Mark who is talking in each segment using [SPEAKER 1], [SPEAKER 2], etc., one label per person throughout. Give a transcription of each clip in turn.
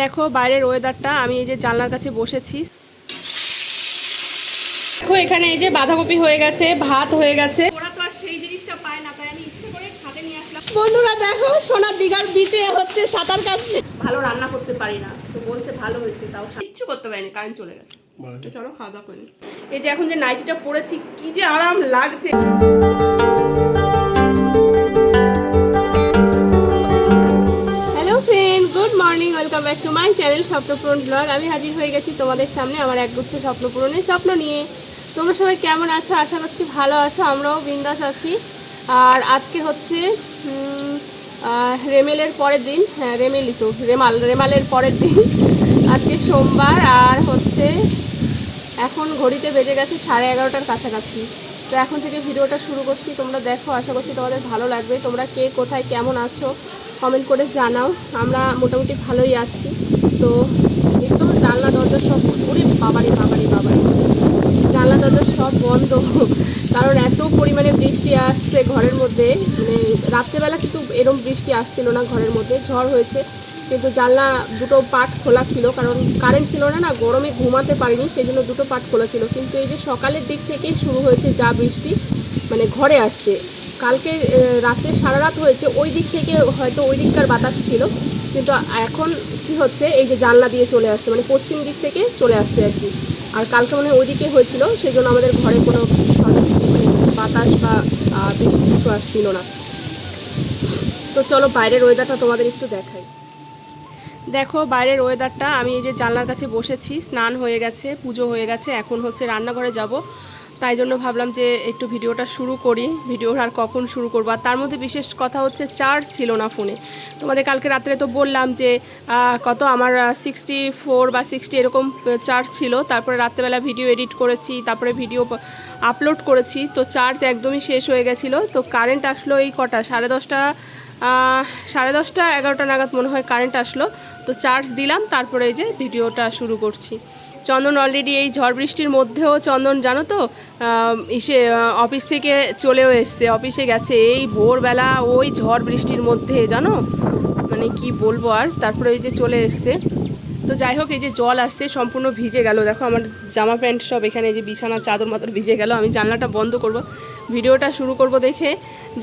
[SPEAKER 1] দেখো বাইরের ওয়েদারটা আমি এই যে জানলার কাছে বসেছি। দেখো এখানে এই যে বাঁধাকপি হয়ে গেছে ভাত হয়ে গেছে। ওরা তো আর সেই জিনিসটা পায় না তাই আমি ইচ্ছে করে ছাদে নিয়ে আসলাম। বন্ধুরা দেখো সোনার দিঘার বিচে হচ্ছে সাঁতার কাটছে। ভালো রান্না করতে পারি না তো বলছে ভালো হয়েছে তাও কিচ্ছু করতে পারিনি কারেন্ট চলে গেছে। চলো খাওয়া দাওয়া করি এই যে এখন যে নাইটিটা পরেছি কি যে আরাম লাগছে। Back to my channel Swapnopuron blog আমি হাজির হয়ে গেছি তোমাদের সামনে আমার একগুচ্ছ স্বপ্নপূরণের স্বপ্ন নিয়ে। তোমরা সবাই কেমন আছো? আশা করছি ভালো আছো, আমরাও বিন্দাস আছি। আর আজকে হচ্ছে রেমেলের পরের দিন হ্যাঁ রেমেলই তো, রেমাল, রেমালের পরের দিন। আজকে সোমবার, আর হচ্ছে, এখন ঘড়িতে বেজে গেছে সাড়ে এগারোটার কাছাকাছি। তো এখন থেকে ভিডিওটা শুরু করছি। তোমরা দেখো, আশা করছি তোমাদের ভালো লাগবে। তোমরা কে, কোথায়, কেমন আছো? কমেন্ট করে জানাও। আমরা মোটামুটি ভালোই আছি। তো একদম জানলা দরজা সব, ওরে বাবারি বাবারি বাবারি। জানলা দরজা সব বন্ধ। কারণ এত পরিমাণে বৃষ্টি আসছে ঘরের মধ্যে। মানে রাত্রেবেলা কিন্তু এরম বৃষ্টি আসছিল না ঘরের মধ্যে, ঝড় হয়েছে। কিন্তু জানলা দুটো পাট খোলা ছিল, কারণ কারেন্ট ছিল না না, গরমে ঘুমাতে পারিনি সেই জন্য দুটো পাট খোলা ছিল। কিন্তু এই যে সকালের দিক থেকেই শুরু হয়েছে যা বৃষ্টি মানে ঘরে আসছে। কালকে রাতে সারা রাত হয়েছে, ওই দিক থেকে হয়তো ওই দিককার বাতাস ছিল। কিন্তু এখন কি হচ্ছে, এই যে জানলা দিয়ে চলে আসছে মানে পশ্চিম দিক থেকে চলে আসছে আর কি। আর কালকে মানে ওইদিকে হয়েছিল সেই জন্য আমাদের ঘরে কোনো বাতাস বা বৃষ্টি কিছু আসছিল না। তো চলো বাইরের ওয়েদারটা তোমাদের একটু দেখাই। দেখো, বাইরের ওয়েদারটা আমি এই যে জানলার কাছে বসেছি, স্নান হয়ে গেছে, পুজো হয়ে গেছে, এখন হচ্ছে রান্নাঘরে যাব। তাই জন্য ভাবলাম যে একটু ভিডিওটা শুরু করি, ভিডিও আর কখন শুরু করব। আর তার মধ্যে বিশেষ কথা হচ্ছে, চার্জ ছিল না ফোনে। তোমাদের কালকে রাত্রে তো বললাম যে কত আমার সিক্সটি ফোর বা সিক্সটি এরকম চার্জ ছিল। তারপরে রাত্রেবেলা ভিডিও এডিট করেছি, তারপরে ভিডিও আপলোড করেছি। তো চার্জ একদমই শেষ হয়ে গেছিল। তো কারেন্ট আসলো এই কটা, সাড়ে দশটা সাড়ে দশটা, এগারোটা নাগাদ মনে হয় কারেন্ট আসলো। তো চার্জ দিলাম, তারপরে এই যে ভিডিওটা শুরু করছি। চন্দন অলরেডি এই ঝড় বৃষ্টির মধ্যেও চন্দন, জানো তো ইসে অফিস থেকে চলেও এসছে অফিসে গেছে। এই ভোরবেলা ওই ঝড় বৃষ্টির মধ্যে, জানো? মানে কি বলব আর, তারপরে ওই যে চলে এসছে। তো যাই হোক, এই যে জল আসছে, সম্পূর্ণ ভিজে গেল। দেখো, আমার জামা প্যান্ট সব এখানে যে বিছানা চাদর মাদর ভিজে গেল। আমি জানলাটা বন্ধ করব। ভিডিওটা শুরু করব দেখে।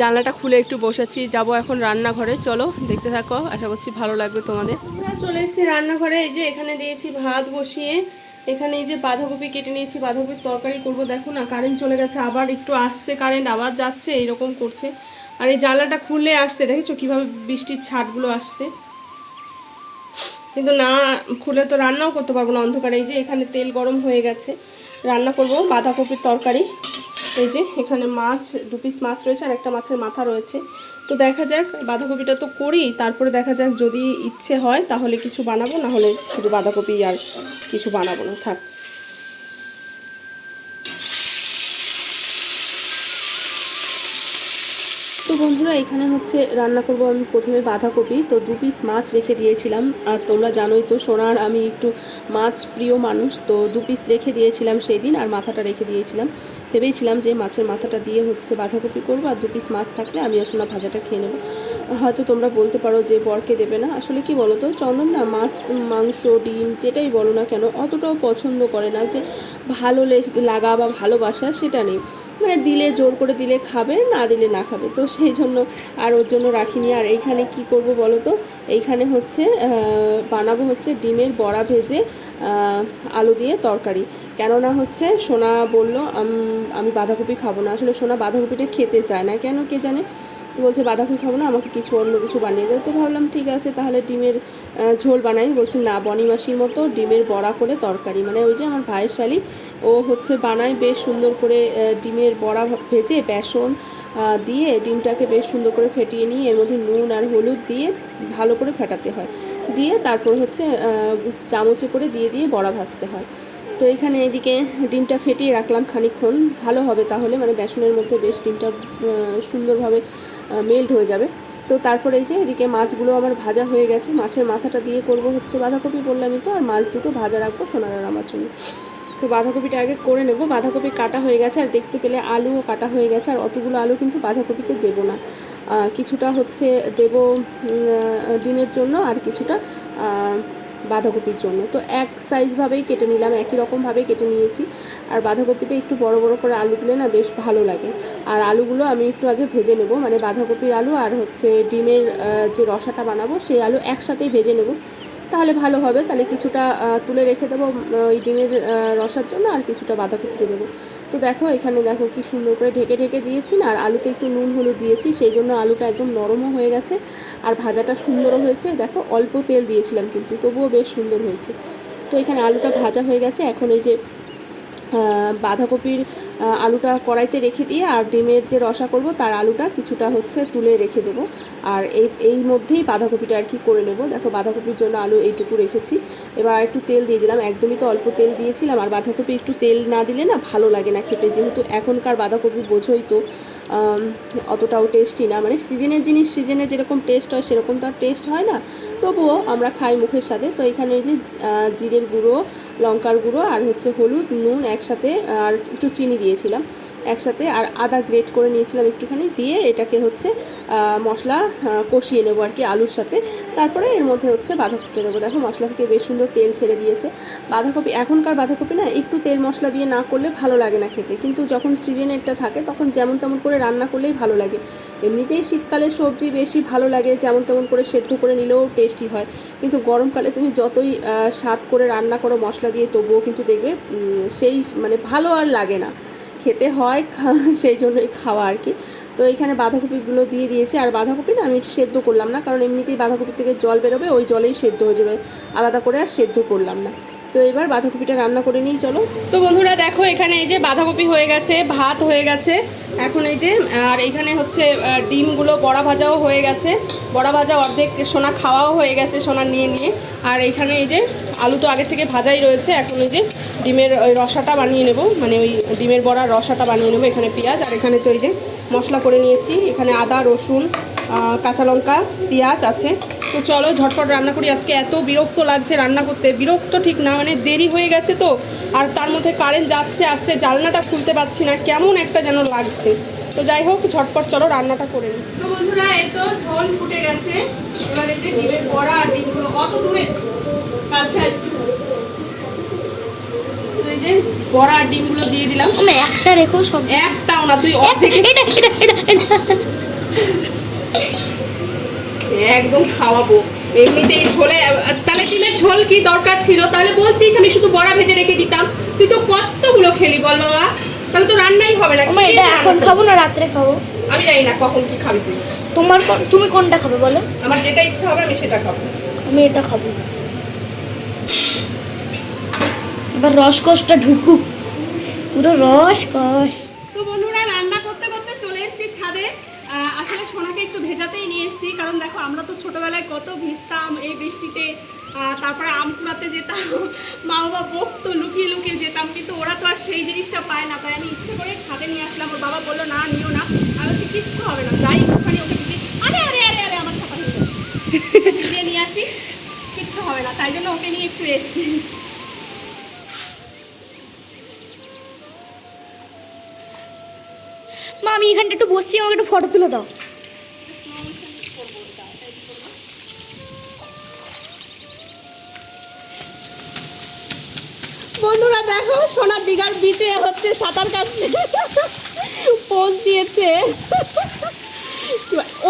[SPEAKER 1] জানলাটা খুলে একটু বসেছি যাব এখন রান্নাঘরে। চলো, দেখতে থাকো। আশা করছি ভালো লাগবে তোমাদের। আমরা চলে এসেছি রান্নাঘরে। এই যে এখানে দিয়েছি ভাত বসিয়ে। এখানে এই যে বাঁধাকপি কেটে নিয়েছি। বাঁধাকপির তরকারি করব। দেখো না কারেন্ট চলে গেছে। আবার একটু আসছে কারেন্ট আবার যাচ্ছে, এইরকম করছে। আর এই জানলাটা খুলে আসছে। দেখেছ কীভাবে বৃষ্টির ছাটগুলো আসছে? কিন্তু না, খুলে তো রান্নাও করতে পারব না অন্ধকারে। এই যে এখানে তেল গরম হয়ে গেছে। রান্না করব বাঁধাকপির তরকারি। এই যে, এখানে মাছ, দু পিস মাছ রয়েছে আর একটা মাছের মাথা রয়েছে। তো দেখা যাক, বাঁধাকপিটা তো করি তারপরে দেখা যাক যদি ইচ্ছে হয় তাহলে কিছু বানাবো, না হলে শুধু বাঁধাকপি আর কিছু বানাবো না, থাক। তো বন্ধুরা, এখানে হচ্ছে রান্না করব আমি প্রথমে বাঁধাকপি। তো দু পিস মাছ রেখে দিয়েছিলাম। আর তোমরা জানোই তো, সোনার আমি একটু মাছ প্রিয় মানুষ, তো দু পিস রেখে দিয়েছিলাম সেই দিন আর মাথাটা রেখে দিয়েছিলাম। ভেবেছিলাম যে মাছের মাথাটা দিয়ে হচ্ছে বাঁধাকপি করব আর দু পিস মাছ থাকলে আমি সোনা ভাজাটা খেয়ে নেব। হয়তো তোমরা বলতে পারো যে বরকে দেবে না। আসলে কি বলো তো চন্দন না মাছ, মাংস, ডিম যেটাই বলো না কেন, অতটাও পছন্দ করে না যে ভালো লাগা বা ভালোবাসা সেটা নেই। মানে দিলে জোর করে দিলে খাবে, না দিলে না খাবে। তো সেই জন্য আর ওর জন্য রাখিনি। আর এইখানে কি করব বলো তো? এইখানে হচ্ছে বানাবো হচ্ছে ডিমের বড়া ভেজে আলু দিয়ে তরকারি। কেননা হচ্ছে সোনা বলল আমি বাঁধাকপি খাব না। আসলে সোনা বাঁধাকপিটা খেতে চায় না। কেন কে জানে? বলছে, বাঁধাকপি খাব না, আমাকে কিছু অন্য কিছু বানিয়ে দেয় তো ভাবলাম, ঠিক আছে, তাহলে ডিমের ঝোল বানাই। বলছে, না, বনি মাসির মতো ডিমের বড়া করে তরকারি। মানে ওই যে আমার ভাইয়ের শালি, ও হচ্ছে বানায় বেশ সুন্দর করে ডিমের বড়া ভেজে বেসন দিয়ে ডিমটাকে বেশ সুন্দর করে ফেটিয়ে নিয়ে এর মধ্যে নুন আর হলুদ দিয়ে ভালো করে ফেটাতে হয়। দিয়ে তারপর হচ্ছে চামচে করে দিয়ে দিয়ে বড়া ভাজতে হয়। তো এখানে এদিকে ডিমটা ফেটিয়ে রাখলাম খানিকক্ষণ। ভালো হবে তাহলে মানে বেসনের মধ্যে বেশ ডিমটা সুন্দরভাবে মেল্ট হয়ে যাবে। তো তারপরে এই যে এদিকে মাছগুলো আমার ভাজা হয়ে গেছে, মাছের মাথাটা দিয়ে করব হচ্ছে বাঁধাকপি বললামই তো, আর মাছ দুটো ভাজা রাখব সোনার আমার জন্য। তো বাঁধাকপিটা আগে করে নেব, বাঁধাকপি কাটা হয়ে গেছে, আর দেখতে পেলে আলুও কাটা হয়ে গেছে, আর অতগুলো আলু কিন্তু বাঁধাকপিতে দেবো না। কিছুটা হচ্ছে দেব ডিমের জন্য, আর কিছুটা বাঁধাকপির জন্য। তো এক সাইজভাবেই কেটে নিলাম, একই রকমভাবেই কেটে নিয়েছি। আর বাঁধাকপিতে একটু বড় বড় করে আলু দিলে না বেশ ভালো লাগে। আর আলুগুলো আমি একটু আগে ভেজে নেব মানে বাঁধাকপির আলু আর হচ্ছে ডিমের যে রসাটা বানাবো সেই আলু একসাথেই ভেজে নেব। তাহলে ভালো হবে, তাহলে কিছুটা তুলে রেখে দেবো ওই ডিমের রসার জন্য আর কিছুটা বাঁধাকপিতে দেবো। তো দেখো, এখানে দেখো কি সুন্দর করে ঢেকে ঢেকে দিয়েছি আর আলুতে একটু নুন হলুদ দিয়েছি, সেই জন্য আলুটা একদম নরমও হয়ে গেছে, আর ভাজাটা সুন্দরও হয়েছে। দেখো, অল্প তেল দিয়েছিলাম কিন্তু, তবুও বেশ সুন্দর হয়েছে। তো এখানে আলুটা ভাজা হয়ে গেছে, এখন এই যে বাঁধাকপির আলুটা কড়াইতে রেখে দিয়ে আর ডিমের যে রসা করব, তার আলুটা কিছুটা হচ্ছে তুলে রেখে দেবো। আর এই এই মধ্যেই বাঁধাকপিটা আর কি করে নেব। দেখো, বাঁধাকপির জন্য আলু এইটুকু রেখেছি। এবার একটু তেল দিয়ে দিলাম। একদমই তো অল্প তেল দিয়েছিলাম। আর বাঁধাকপি একটু তেল না দিলে না ভালো লাগে না খেতে। যেহেতু এখনকার বাঁধাকপি বোঝোই তো অতটাও টেস্টি না। মানে সিজনের জিনিস, সিজনে যেরকম টেস্ট হয়, সেরকম তো আর টেস্ট হয় না। তবুও আমরা খাই মুখের সাথে তো এখানে এই যে জিরের গুঁড়ো, লঙ্কার গুঁড়ো আর হচ্ছে হলুদ, নুন একসাথে, আর একটু চিনি দিয়েছিলাম একসাথে আর আদা গ্রেট করে নিয়েছিলাম একটুখানি, দিয়ে এটাকে হচ্ছে মশলা কষিয়ে নেব আর কি আলুর সাথে। তারপরে এর মধ্যে হচ্ছে বাঁধাকপিটা দেবো। দেখো মশলা থেকে বেশ সুন্দর তেল ছেড়ে দিয়েছে। বাঁধাকপি, এখনকার বাঁধাকপি না, একটু তেল মশলা দিয়ে না করলে ভালো লাগে না খেতে। কিন্তু যখন সিজনেরটা থাকে, তখন যেমন তেমন করে রান্না করলেই ভালো লাগে। এমনিতেই শীতকালে সবজি বেশি ভালো লাগে, যেমন তেমন করে সেদ্ধ করে নিলেও টেস্টি হয়। কিন্তু গরমকালে তুমি যতই স্বাদ করে রান্না করো মশলা দিয়ে, তবুও কিন্তু দেখবে সেই মানে ভালো আর লাগে না। খেতে হয় সেই জন্যই খাওয়া আর কি। তো এখানে বাঁধাকপিগুলো দিয়ে দিয়েছি, আর বাঁধাকপিটা আমি সেদ্ধ করলাম না, কারণ এমনিতেই বাঁধাকপি থেকে জল বেরোবে, ওই জলেই সেদ্ধ হয়ে যাবে। আলাদা করে আর সেদ্ধ করলাম না। তো এবার বাঁধাকপিটা রান্না করে নিই, চলো। তো বন্ধুরা দেখো, এখানে এই যে বাঁধাকপি হয়ে গেছে, ভাত হয়ে গেছে। এখন এই যে, আর এখানে হচ্ছে ডিমগুলো বড়া ভাজাও হয়ে গেছে। বড়া ভাজা অর্ধেক সোনা খাওয়াও হয়ে গেছে সোনা নিয়ে নিয়ে। আর এইখানে এই যে, আলু তো আগে থেকে ভাজাই রয়েছে, এখন ওই যে ডিমের ওই রসাটা বানিয়ে নেব। মানে ওই ডিমের বড়ার রসাটা বানিয়ে নেব এখানে পেঁয়াজ। আর এখানে তো এই যে মশলা করে নিয়েছি। এখানে আদা, রসুন কাঁচা লঙ্কা, পেঁয়াজ আছে। তো চলো ঝটপট রান্না করি। আজকে এত বিরক্ত লাগছে রান্না করতে। বিরক্ত ঠিক না মানে দেরি হয়ে গেছে তো। আর তার মধ্যে কারেন্ট যাচ্ছে আসছে জানলাটা খুলতে পারছি না। কেমন একটা যেন লাগছে। তো যাই হোক ঝটপট চলো রান্নাটা করে নিই। তো বন্ধুরা এই তো ঝোল ফুটে গেছে। এবার এই যে ডিমের বড়া আর ডিমগুলো কত দূরে? কাছে আর একটু। তো এই যে বড়া আর ডিমগুলো দিয়ে দিলাম।
[SPEAKER 2] না একটা রেখো সব।
[SPEAKER 1] একটাও না তুই অর্ধেক
[SPEAKER 2] এটা এটা এটা।
[SPEAKER 1] একদম খাওয়াবো। এমনিতেই ঝোলে তাহলে ডিমের ঝোল কি দরকার ছিল? তাহলে বলতিস আমি শুধু বড়া ভেজে রেখে দিতাম। তুই তো কতগুলো খেলি বল বাবা? তাহলে তো রান্নাই হবে না
[SPEAKER 2] এটা এখন খাব না রাত্রে খাব।
[SPEAKER 1] আমি জানি না কখন কি খাবি তুই।
[SPEAKER 2] তোমার তুমি কোনটা খাবে বলো?
[SPEAKER 1] আমার যেটা ইচ্ছা হবে আমি সেটা খাব।
[SPEAKER 2] আমি এটা খাব। এবার রসকসটা ঢুকুক। পুরো রসকস
[SPEAKER 1] তো বন্ধুরা রান্না করতে করতে চলে এসেছি ছাদে আহ, আসলে সোনাকে একটু ভেজাতেই নিয়ে এসেছি, কারণ দেখো আমরা তো ছোটবেলায় কত ভিজতাম এই বৃষ্টিতে তারপরে আম কুড়াতে যেতাম, মা বাবা বকতো লুকিয়ে লুকিয়ে যেতাম, কিন্তু ওরা তো আর সেই জিনিসটা পায় না, তাই আমি ইচ্ছে করে ছাদে নিয়ে আসলাম, ওর বাবা বলল, না, নিও না। আমি হচ্ছে কিচ্ছু হবে না, যাই ওখানে ওকে যদি আরে আরে আরে আরে, আমার ছাপা নিয়ে আসি। কিচ্ছু হবে না, তাই জন্য ওকে নিয়ে একটু এসেছি
[SPEAKER 2] মা, আমি এখানটা একটু বসছি, আমাকে একটু ফটো তুলে দাও।
[SPEAKER 1] বন্ধুরা, দেখো, সোনার দিঘার বিচে হচ্ছে সাঁতার কাটছে। পোজ দিয়েছে।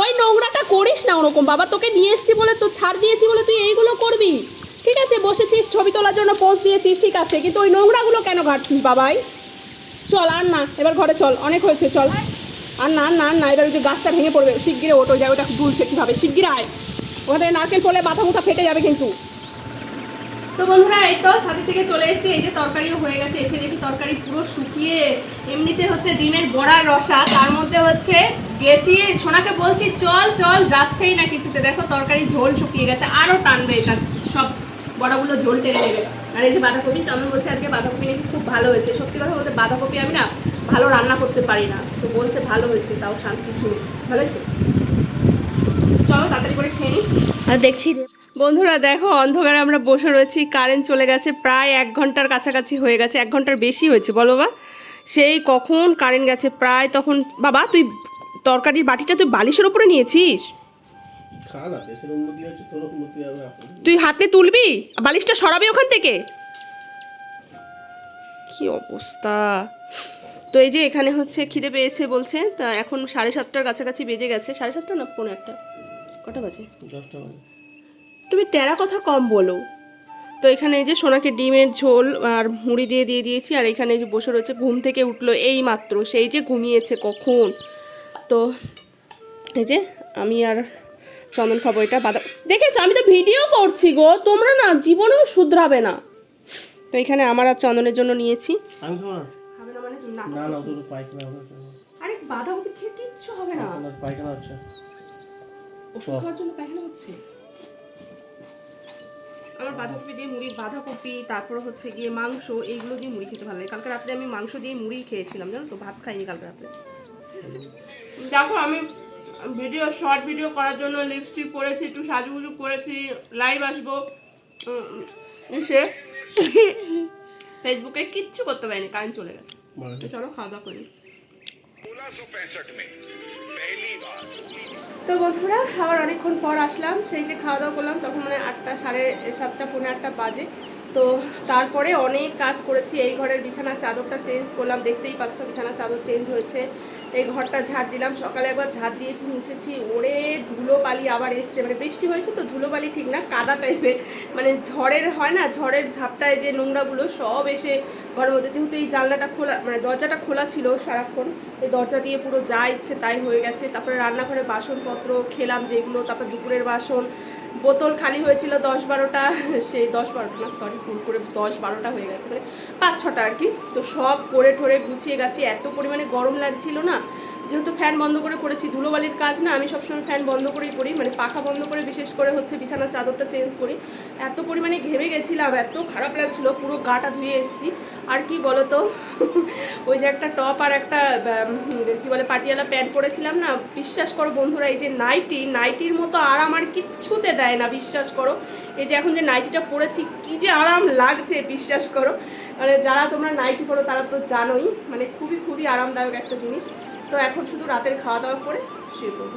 [SPEAKER 1] ওই নোংরাটা করিস না ওরকম। বাবা, তোকে নিয়ে এসছি বলে তো ছাড় দিয়েছি বলে তুই এইগুলো করবি। ঠিক আছে, বসেছিস, ছবি তোলার জন্য পোজ দিয়েছিস, ঠিক আছে। কিন্তু ওই নোংরাগুলো কেন ঘাটছিস বাবাই? চল, আর না, এবার ঘরে চল, অনেক হয়েছে, চল। আর না না না, এবার ওই যে গাছটা ভেঙে পড়বে শিগগিরে ওটো যায় ওটা দুলছে কীভাবে শিগগিরে আয়। ওখান থেকে নারকেল পড়লে মাথা মুথা ফেটে যাবে কিন্তু। তো বন্ধুরা, এই তো ছাদে থেকে চলে এসেছি, এই যে তরকারিও হয়ে গেছে, এসে দেখি তরকারি পুরো শুকিয়ে, এমনিতে হচ্ছে ডিমের বড়ার রসা, তার মধ্যে হচ্ছে গেছি, সোনাকে বলছি, চল চল, যাচ্ছেই না কিছুতে। দেখো তরকারি ঝোল শুকিয়ে গেছে আরও টানবে এটা, সব বড়াগুলো ঝোল টেনে নেবে। আর এই যে বাঁধাকপি, চন্দন বলছে আজকে বাঁধাকপি নাকি খুব ভালো হয়েছে। সত্যি কথা বলতে বাঁধাকপি আমি না ভালো রান্না করতে পারি না। তো বলছে ভালো হয়েছে, তাও শান্তি শুনে। ভালো হয়েছে? চলো তাড়াতাড়ি করে খেয়ে নিই
[SPEAKER 2] আর দেখছি
[SPEAKER 1] বন্ধুরা দেখো, অন্ধকারে আমরা বসে রয়েছি কারেন্ট চলে গেছে প্রায় এক ঘণ্টার কাছাকাছি হয়ে গেছে, এক ঘণ্টার বেশি হয়েছে, বলো বা সেই কখন কারেন্ট গেছে প্রায় তখন, বাবা তুই তরকারির বাটিটা তুই বালিশের ওপরে নিয়েছিস? তুই হাতে তুলবি? বালিশটা সরাবি ওখান থেকে? কি অবস্থা? তো এই যে এখানে হচ্ছে খিদে পেয়েছে বলছে তা এখন সাড়ে সাতটার কাছাকাছি বেজে গেছে। সাড়ে সাতটা না পৌনে একটা কটা বাজে? তুমি টেরা কথা কম বলো। তো এখানে এই যে সোনাকে ডিমের ঝোল আর মুড়ি দিয়ে দিয়ে দিয়েছি আর এখানে যে বসে রয়েছে ঘুম থেকে উঠল এই মাত্র সেই যে ঘুমিয়েছে কখন? তো এই যে আমি আর চন্দন খাব এটা বাদা দেখেছ? আমি তো ভিডিও করছি গো তোমরা না জীবনেও শুধরাবে না। তো এখানে আমার আর চন্দনের জন্য নিয়েছি।
[SPEAKER 3] আমি খাব না?
[SPEAKER 1] খাবে না মানে তুমি না।
[SPEAKER 3] না না তোর পায়খানা হবে
[SPEAKER 1] আরে বাঁধাকপি খেয়ে কিচ্ছু হবে না।
[SPEAKER 3] আমার পায়খানা হচ্ছে।
[SPEAKER 1] ওষুধ খাওয়ার জন্য পায়খানা হচ্ছে? আমার বাঁধাকপি দিয়ে মুড়ি বাঁধাকপি তারপর হচ্ছে গিয়ে মাংস এইগুলো দিয়ে মুড়ি খেতে ভালো লাগে। কালকে রাত্রে আমি মাংস দিয়ে মুড়ি খেয়েছিলাম জানো তো? ভাত খাইনি কালকে রাত্রে। দেখো আমি ভিডিও শর্ট ভিডিও করার জন্য লিপস্টিক পরেছি একটু সাজুগুজু করেছি লাইভ আসব। সে ফেসবুকে কিচ্ছু করতে পারিনি কারেন্ট চলে গেছে। চলো খাওয়া দাওয়া করি। তো বন্ধুরা আবার অনেকক্ষণ পর আসলাম সেই যে খাওয়া দাওয়া করলাম তখন মানে আটটা সাড়ে সাতটা পৌনে আটটা বাজে। তো তারপরে অনেক কাজ করেছি। এই ঘরের বিছানার চাদরটা চেঞ্জ করলাম। দেখতেই পাচ্ছ বিছানার চাদর চেঞ্জ হয়েছে। এই ঘরটা ঝাড় দিলাম। সকালে একবার ঝাড় দিয়েছি, মুছেছি। ওরে ধুলো বালি আবার এসছে। মানে বৃষ্টি হয়েছে তো ধুলো বালি ঠিক না, কাদা টাইপের মানে ঝড়ের হয় না, ঝড়ের ঝাপটায় যে নোংরাগুলো সব এসে ঘরের মধ্যে। যেহেতু এই জানলাটা খোলা মানে দরজাটা খোলা ছিল সারাক্ষণ, এই দরজা দিয়ে পুরো যা ইচ্ছে তাই হয়ে গেছে। তারপরে রান্নাঘরে বাসনপত্র খেলাম যেগুলো, তারপর দুপুরের বাসন বোতল খালি হয়েছিল দশ বারোটা, সেই দশ বারোটা না সরি ভুল করে দশ বারোটা হয়ে গেছে মানে পাঁচ ছটা আর কি। তো সব করে ঠরে গুছিয়ে গেছে এত পরিমাণে গরম লাগছিল না, যেহেতু ফ্যান বন্ধ করে করেছি, ধুলোবালির কাজ না, আমি সবসময় ফ্যান বন্ধ করেই করি মানে পাখা বন্ধ করে বিশেষ করে হচ্ছে বিছানার চাদরটা চেঞ্জ করি। এত পরিমাণে ঘেমে গেছিলাম, এত খারাপ লাগছিল, পুরো গাটা ধুয়ে এসেছি। আর কি বলতো? ওই যে একটা টপ আর একটা কি বলে, পাটিয়ালা প্যান্ট পরেছিলাম না? বিশ্বাস করো বন্ধুরা, এই যে নাইটি নাইটির মতো আরাম আর কিচ্ছুতে দেয় না, বিশ্বাস করো। এই যে এখন যে নাইটিটা পরেছি, কি যে আরাম লাগছে, বিশ্বাস করো। মানে যারা তোমরা নাইটি পরো, তারা তো জানোই মানে খুবই খুবই আরামদায়ক একটা জিনিস। তো এখন শুধু রাতের খাওয়া দাওয়া করে শুয়ে পড়ব।